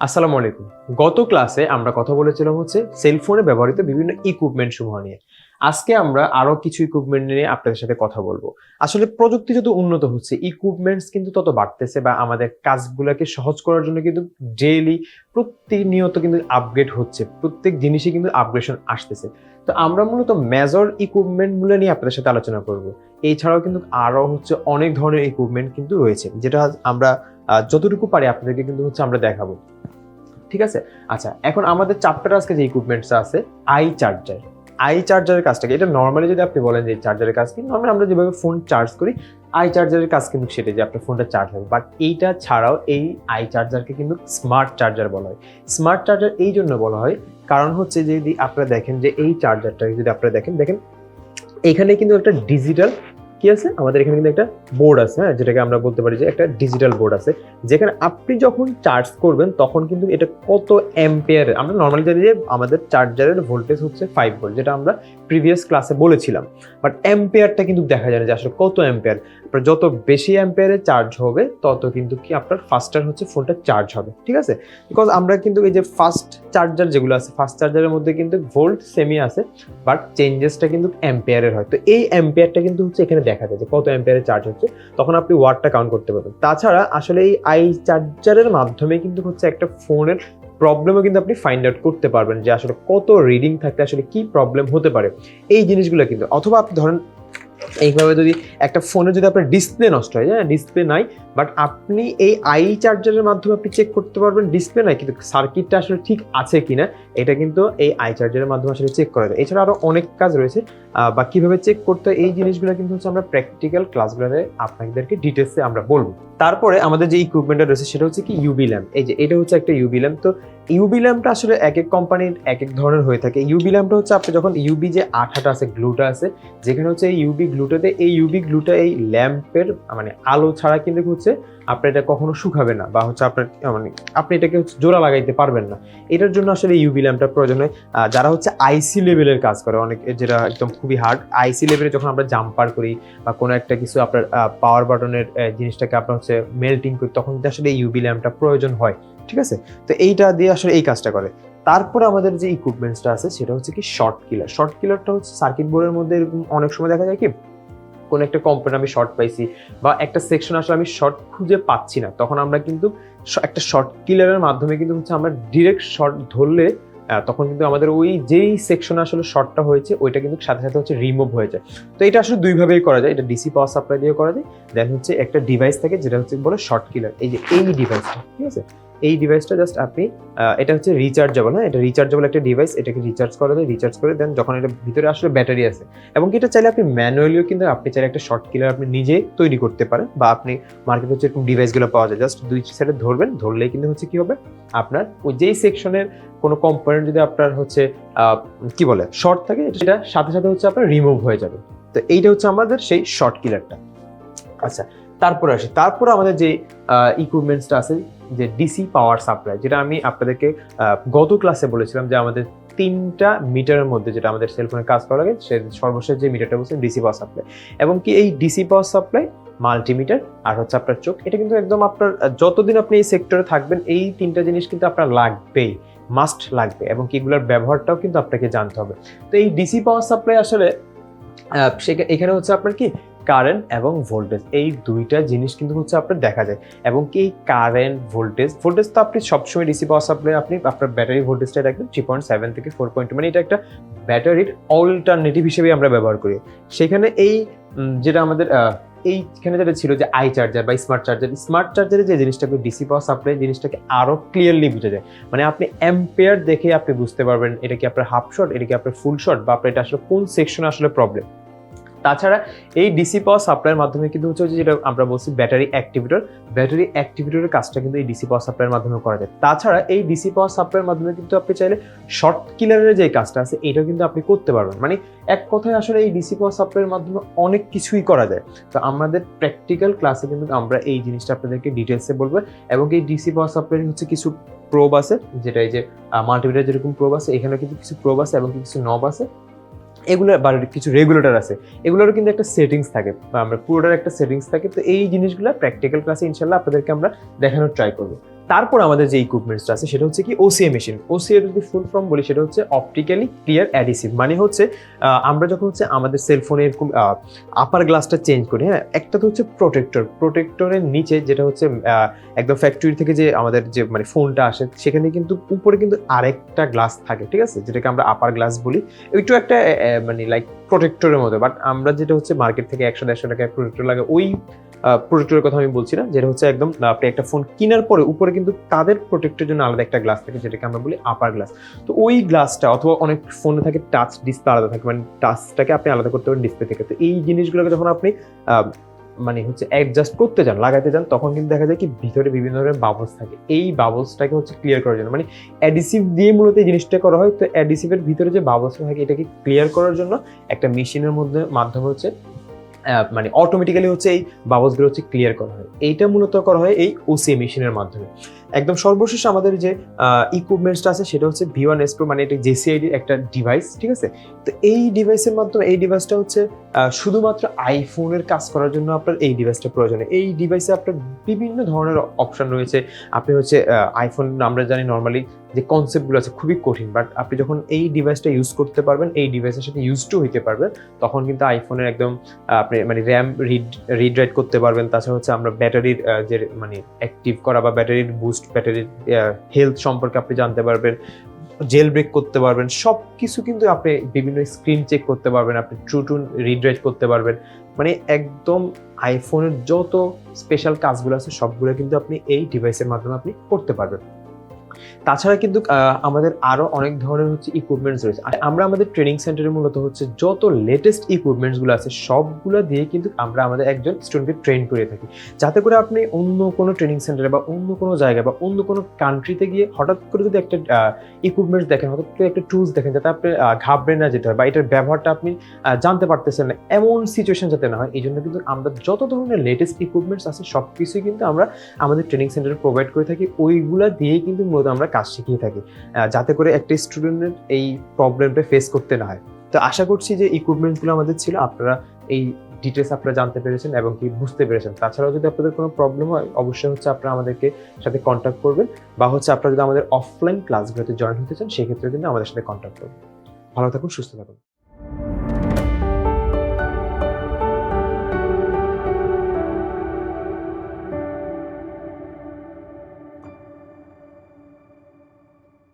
আসসালামু আলাইকুম। গত ক্লাসে আমরা কথা বলেছিলাম হচ্ছে সেলফোনে ব্যবহৃত বিভিন্ন ইকুইপমেন্ট সমূহ নিয়ে। আজকে আমরা আরও কিছু ইকুইপমেন্ট নিয়ে আপনাদের সাথে কথা বলব। আসলে প্রযুক্তি যত উন্নত হচ্ছে ইকুইপমেন্টস কিন্তু তত বাড়তেছে বা আমাদের কাজগুলোকে সহজ করার জন্য কিন্তু ডেইলি প্রতিনিয়ত কিন্তু আপগ্রেড হচ্ছে, প্রত্যেক জিনিসই কিন্তু আপগ্রেশন আসতেছে। তো আমরা মূলত মেজর ইকুইপমেন্টগুলো নিয়ে আপনাদের সাথে আলোচনা করব। এছাড়াও কিন্তু আরও হচ্ছে অনেক ধরনের ইকুইপমেন্ট কিন্তু রয়েছে, যেটা আমরা যতটুকু পারি আপনাদেরকে কিন্তু হচ্ছে আমরা দেখাবো। ঠিক আছে? আচ্ছা এখন আমাদের চ্যাপ্টার আজকে যে ইকুইপমেন্টস আছে আই চার্জার আই চার্জারের কাজটাকে এটা নর্মালি যদি আপনি বলেন যে চার্জারের কাজ কি নর্মালি আমরা যেভাবে ফোন চার্জ করি আই চার্জারের কাজ কিন্তু সেটাই যে আপনার ফোনটা চার্জ হবে। বাট এইটা ছাড়াও এই আই চার্জারকে কিন্তু স্মার্ট চার্জার বলা হয়। স্মার্ট চার্জার এই জন্য বলা হয়, কারণ হচ্ছে যদি আপনারা দেখেন যে এই চার্জারটাকে যদি আপনারা দেখেন দেখেন এখানে কিন্তু একটা ডিজিটাল কি আছে? আমাদের এখানে কিন্তু একটা বোর্ড আছে হ্যাঁ? যেটাকে আমরা বলতে পারি যে একটা ডিজিটাল বোর্ড আছে, যেখানে আপনি যখন চার্জ করবেন, তখন কিন্তু এটা কত অ্যাম্পেয়ার আমরা নর্মালি জানি যে আমাদের চার্জারের ভোল্টেজ হচ্ছে ফাইভ ভোল্ট যেটা আমরা প্রিভিয়াস ক্লাসে বলেছিলাম। বাট অ্যাম্পেয়ারটা কিন্তু দেখা যায় না যে আসলে কত অ্যাম্পিয়ার আপনার যত বেশি অ্যাম্পিয়ারে চার্জ হবে, তত কিন্তু কি আপনার ফাস্টার হচ্ছে ফোনটা চার্জ হবে, ঠিক আছে? বিকজ আমরা কিন্তু এই যে ফাস্ট চার্জার যেগুলো আছে ফাস্ট চার্জারের মধ্যে কিন্তু ভোল্ট সেমি আছে বাট চেঞ্জেসটা কিন্তু অ্যাম্পিয়ারের হয়। তো এই অ্যাম্পিয়ারটা কিন্তু হচ্ছে এখানে দেখা যায় যে কত অ্যাম্পিয়ারে চার্জ হচ্ছে, তখন আপনি ওয়াটটা কাউন্ট করতে পারবেন। তাছাড়া আসলে এই আই চার্জারের মাধ্যমে কিন্তু হচ্ছে একটা ফোনের প্রবলেমও কিন্তু আপনি ফাইন্ড আউট করতে পারবেন যে আসলে কত রিডিং থাকতে আসলে কি প্রবলেম হতে পারে। এই জিনিসগুলো কিন্তু, অথবা আপনি ধরেন এইভাবে যদি একটা ফোনে যদি আপনার ডিসপ্লে নষ্ট হয় হ্যাঁ? ডিসপ্লে নাই বাট আপনি এই আই চার্জারের মাধ্যমে আপনি চেক করতে পারবেন ডিসপ্লে নাই, কিন্তু সার্কিটটা আসলে ঠিক আছে কিনা, এটা কিন্তু এই আই চার্জারের মাধ্যমে আসলে চেক করা যায়। এছাড়া আরও অনেক কাজ রয়েছে বা কীভাবে চেক করতে এই জিনিসগুলো কিন্তু হচ্ছে আমরা প্র্যাকটিক্যাল ক্লাসগুলোতে আপনাদেরকে ডিটেলসে আমরা বলব। তারপরে আমাদের যে ইকুইপমেন্টটা রয়েছে, সেটা হচ্ছে কি ইউবি ল্যাম্প এই যে, এটা হচ্ছে একটা ইউবি ল্যাম্প তো ইউবি ল্যাম্পটা আসলে এক এক কোম্পানির এক এক ধরনের হয়ে থাকে। ইউবি ল্যাম্পটা হচ্ছে আপনি যখন ইউবি যে আঠাটা আছে, গ্লুটা আছে, যেখানে হচ্ছে এই ইউবি গ্লুটাতে, এই ইউবি গ্লুটা এই ল্যাম্পের মানে আলো ছাড়া কিন্তু হচ্ছে আপনার এটা কখনো শুকাবে না বা হচ্ছে আপনার মানে আপনি এটাকে হচ্ছে জোড়া লাগাইতে পারবেন না। এটার জন্য আসলে ইউবি ল্যাম্পটা প্রয়োজন হয়। যারা হচ্ছে আইসি লেভেলের কাজ করে, অনেক যেটা একদম খুবই হার্ড আইসি লেভেলে যখন আমরা জাম্পার করি বা কোনো একটা কিছু আপনার পাওয়ার বাটনের জিনিসটাকে আপনার হচ্ছে মেল্টিং করি, তখন কিন্তু আসলে ইউবি ল্যাম্পটা প্রয়োজন হয়। ঠিক আছে? তো এইটা দিয়ে আসলে এই কাজটা করে। তারপর আমাদের যে ইকুইপমেন্টসটা আছে, সেটা হচ্ছে কি শর্ট কিলার শর্ট কিলারটা হচ্ছে সার্কিট বোর্ডের মধ্যে এরকম অনেক সময় দেখা যায় কি, কোনো একটা কম্পোনেন্ট আমি শর্ট পাইছি বা একটা সেকশন আসলে আমি শর্ট খুঁজে পাচ্ছি না। তখন আমরা কিন্তু একটা শর্ট কিলারের মাধ্যমে কিন্তু হচ্ছে আমরা ডিরেক্ট শর্ট ধরলে তখন কিন্তু আমাদের ওই যেই সেকশনে আসলে শর্টটা হয়েছে, ওইটা কিন্তু সাথে সাথে হচ্ছে রিমুভ হয়ে যায়। তো এটা আসলে দুইভাবেই করা যায়। এটা ডিসি পাওয়ার সাপ্লাই দিয়ে করা যায়। দেন হচ্ছে একটা ডিভাইস থাকে, যেটা হচ্ছে বলে শর্ট কিলার এই যে এই ডিভাইসটা ঠিক আছে? এই ডিভাইসটা জাস্ট আপনি এটা হচ্ছে রিচার্জেবল হ্যাঁ? এটা রিচার্জেবল একটা ডিভাইস এটাকে রিচার্জ করা যায় রিচার্জ করে দেন, যখন এটা ভিতরে আসলে ব্যাটারি আছে। এবং এটা চাইলে আপনি ম্যানুয়ালিও কিন্তু আপনি চাইলে একটা শর্ট কিলার আপনি নিজে তৈরি করতে পারেন, বা আপনি মার্কেটে হচ্ছে এরকম ডিভাইসগুলো পাওয়া যায়। জাস্ট দুই সাইডে ধরবেন, ধরলেই কিন্তু হচ্ছে কি হবে? আপনার ওই যেই সেকশনের কোনো কম্পোনেন্ট যদি আপনার হচ্ছে কি বলে শর্ট থাকে, সেটা সাথে সাথে হচ্ছে আপনার রিমুভ হয়ে যাবে। তো এইটা হচ্ছে আমাদের সেই শর্ট কিলারটা আচ্ছা তারপরে আসি। তারপরে আমাদের যে ইকুইপমেন্টসটা আছে যে ডিসি পাওয়ার সাপ্লাই যেটা আমি আপনাদেরকে গত ক্লাসে বলেছিলাম যে আমাদের তিনটা মিটারের মধ্যে যেটা আমাদের সেলফোনে কাজ করা লাগে, সে সর্বশেষ যে মিটারটা বলছে ডিসি পাওয়ার সাপ্লাই এবং কি এই ডিসি পাওয়ার সাপ্লাই মাল্টিমিটার আর হচ্ছে আপনার চোখ, এটা কিন্তু একদম আপনার যতদিন আপনি এই সেক্টরে থাকবেন, এই তিনটা জিনিস কিন্তু আপনার লাগবেই মাস্ট লাগবে এবং কি এগুলোর ব্যবহারটাও কিন্তু আপনাকে জানতে হবে। তো এই ডিসি পাওয়ার সাপ্লাই আসলে সে এখানে হচ্ছে আপনার কি কারেন্ট এবং ভোল্টেজ এই দুইটা জিনিস কিন্তু হচ্ছে আপনার দেখা যায়। এবং কি এই কারেন্ট ভোল্টেজ ভোল্টেজ তো আপনি সবসময় ডিসি পাওয়ার সাপ্লাই আপনি আপনার ব্যাটারি ভোল্টেজটা রাখবেন থ্রি পয়েন্ট সেভেন থেকে ফোর পয়েন্ট মানে এটা একটা ব্যাটারির অল্টারনেটিভ হিসেবে আমরা ব্যবহার করি। সেখানে এই যেটা আমাদের এইখানে যেটা ছিল যে আই চার্জার বা স্মার্ট চার্জার স্মার্ট চার্জারে যে জিনিসটাকে ডিসি পাওয়ার সাপ্লাই জিনিসটাকে আরও ক্লিয়ারলি বোঝা যায়। মানে আপনি অ্যাম্পেয়ার দেখে আপনি বুঝতে পারবেন এটা কি আপনার হাফ শট এটা কি আপনার ফুল শট বা আপনার এটা আসলে কোন সেকশনে আসলে প্রবলেম তাছাড়া এই ডিসি পাওয়ার সাপ্লাইয়ের মাধ্যমে কিন্তু হচ্ছে যেটা আমরা বলছি ব্যাটারি অ্যাক্টিভেটর ব্যাটারি অ্যাক্টিভেটরের কাজটা কিন্তু এই ডিসি পাওয়ার সাপ্লাইয়ের মাধ্যমে করা যায়। তাছাড়া এই ডিসি পাওয়ার সাপ্লাইয়ের মাধ্যমে কিন্তু আপনি চাইলে শর্ট কিলারের যে কাজটা আছে, এটাও কিন্তু আপনি করতে পারবেন। মানে এক কথায় আসলে এই ডিসি পাওয়ার সাপ্লাইয়ের মাধ্যমে অনেক কিছুই করা যায়। তো আমাদের প্র্যাকটিক্যাল ক্লাসে কিন্তু আমরা এই জিনিসটা আপনাদেরকে ডিটেলসে বলব এবং এই ডিসি পাওয়ার সাপ্লাইয়ের হচ্ছে কিছু প্রোব আছে, যেটা এই যে মাল্টিমিটার যেরকম প্রোব আছে এখানে কিন্তু কিছু প্রোব আছে এবং কিছু নব আছে। এগুলো বা কিছু রেগুলেটর আছে, এগুলোরও কিন্তু একটা সেটিংস থাকে। বা আমরা পুরোটার একটা সেটিংস থাকে। তো এই জিনিসগুলো প্র্যাকটিক্যাল ক্লাসে ইনশাল্লাহ আপনাদেরকে আমরা দেখানোর ট্রাই করব। তারপর আমাদের যে ইকুইপমেন্টসটা আছে, সেটা হচ্ছে কি ওসিএ মেশিন ওসিএ যদি ফুল ফর্ম বলি, সেটা হচ্ছে অপটিক্যালি ক্লিয়ার অ্যাডিসিভ মানে হচ্ছে আমরা যখন হচ্ছে আমাদের সেলফোনে এরকম আপার গ্লাসটা চেঞ্জ করি হ্যাঁ একটা তো হচ্ছে প্রোটেক্টর প্রোটেক্টরের নিচে যেটা হচ্ছে একদম ফ্যাক্টরি থেকে যে আমাদের যে মানে ফোনটা আসে, সেখানে কিন্তু উপরে কিন্তু আরেকটা গ্লাস থাকে, ঠিক আছে? যেটাকে আমরা আপার গ্লাস বলি। একটু একটা মানে লাইক প্রোটেক্টরের মতো। বাট আমরা যেটা হচ্ছে মার্কেট থেকে একশো দেড়শো টাকা প্রোটেক্টর লাগে, ওই প্রোটেক্টরের কথা আমি বলছি না, যেটা হচ্ছে একদম আপনি একটা ফোন কেনার পরে উপরে কিন্তু তাদের প্রোটেক্টের জন্য আলাদা একটা গ্লাস থাকে, যেটাকে আমরা বলি আপার গ্লাস তো ওই গ্লাসটা অথবা অনেক ফোনে থাকে টাচ ডিসপ্লে আলাদা থাকে মানে টাচটাকে আপনি আলাদা করতে পারেন ডিসপ্লে থেকে। তো এই জিনিসগুলোকে যখন আপনি মানে হচ্ছে অ্যাডজাস্ট করতে যান লাগাতে যান তখন কিন্তু দেখা যায় কি ভিতরে বিভিন্ন ধরনের বাবলস থাকে। এই বাবলসটাকে হচ্ছে ক্লিয়ার করার জন্য মানে অ্যাডিসিভ দিয়ে মূলত এই জিনিসটা করা হয়। তো অ্যাডিসিভের ভিতরে যে বাবলসটা থাকে, এটাকে ক্লিয়ার করার জন্য একটা মেশিনের মধ্যে মাধ্যমে হচ্ছে মানে অটোমেটিক্যালি হচ্ছে এই বাবলসগুলো হচ্ছে ক্লিয়ার করা হয়। এইটা মূলত করা হয় এই ওসিএ মেশিনের মাধ্যমে। একদম সর্বশেষ আমাদের যে ইকুইপমেন্টসটা আছে, সেটা হচ্ছে ভি ওয়ান এসপ্রো মানে এটা জেসিআইডির একটা ডিভাইস ঠিক আছে? তো এই ডিভাইসের মাধ্যমে, এই ডিভাইসটা হচ্ছে শুধুমাত্র আইফোনের কাজ করার জন্য আপনার এই ডিভাইসটা প্রয়োজন। এই ডিভাইসে আপনার বিভিন্ন ধরনের অপশন রয়েছে। আপনি হচ্ছে আইফোন আমরা জানি নর্মালি যে কনসেপ্টগুলো আছে, খুবই কঠিন বাট আপনি যখন এই ডিভাইসটা ইউজ করতে পারবেন, এই ডিভাইসের সাথে ইউজ টু হইতে পারবেন তখন কিন্তু আইফোনের একদম আপনি মানে র্যাম রিড রিড রাইট করতে পারবেন। তাছাড়া হচ্ছে আমরা ব্যাটারির যে মানে অ্যাক্টিভ করা বা ব্যাটারির বুস্ট ব্যাটারির হেলথ সম্পর্কে আপনি জানতে পারবেন জেল ব্রেক করতে পারবেন সব কিছু কিন্তু আপনি বিভিন্ন স্ক্রিন চেক করতে পারবেন, আপনি ট্রু টু রিড্রাইট করতে পারবেন। মানে একদম আইফোনের যত স্পেশাল কাজগুলো আছে, সবগুলো কিন্তু আপনি এই ডিভাইসের মাধ্যমে আপনি করতে পারবেন। তাছাড়া কিন্তু আমাদের আরও অনেক ধরনের হচ্ছে ইকুইপমেন্টস রয়েছে। আর আমরা আমাদের ট্রেনিং সেন্টারে মূলত হচ্ছে যত লেটেস্ট ইকুইপমেন্টসগুলো আছে, সবগুলো দিয়ে কিন্তু আমরা আমাদের একজন স্টুডেন্টকে ট্রেন করে থাকি। যাতে করে আপনি অন্য কোনো ট্রেনিং সেন্টারে বা অন্য কোনো জায়গায় বা অন্য কোনো কান্ট্রিতে গিয়ে হঠাৎ করে যদি একটা ইকুইপমেন্টস দেখেন, হঠাৎ করে একটা টুলস দেখেন, যাতে আপনি ঘাবড়ে না যেতে হয় বা এটার ব্যবহারটা আপনি জানতে পারতেছেন না, এমন সিচুয়েশন যাতে না হয়, এই জন্য কিন্তু আমরা যত ধরনের লেটেস্ট ইকুইপমেন্টস আছে সব কিছুই কিন্তু আমরা আমাদের ট্রেনিং সেন্টারে প্রোভাইড করে থাকি। ওইগুলা দিয়েই কিন্তু মূলত আমরা কাজ শিখিয়ে থাকি যাতে করে একটা স্টুডেন্টের এই প্রবলেমটা ফেস করতে না হয়। তো আশা করছি যে ইকুইপমেন্টগুলো আমাদের ছিল, আপনারা এই ডিটেলস আপনারা জানতে পেরেছেন এবং কি বুঝতে পেরেছেন। তাছাড়াও যদি আপনাদের কোনো প্রবলেম হয়, অবশ্যই হচ্ছে আপনারা আমাদেরকে সাথে কন্ট্যাক্ট করবেন বা হচ্ছে আপনারা যদি আমাদের অফলাইন ক্লাসগুলোতে জয়েন হতে চান, সেক্ষেত্রে কিন্তু আমাদের সাথে কন্ট্যাক্ট করবেন। ভালো থাকুন, সুস্থ থাকুন।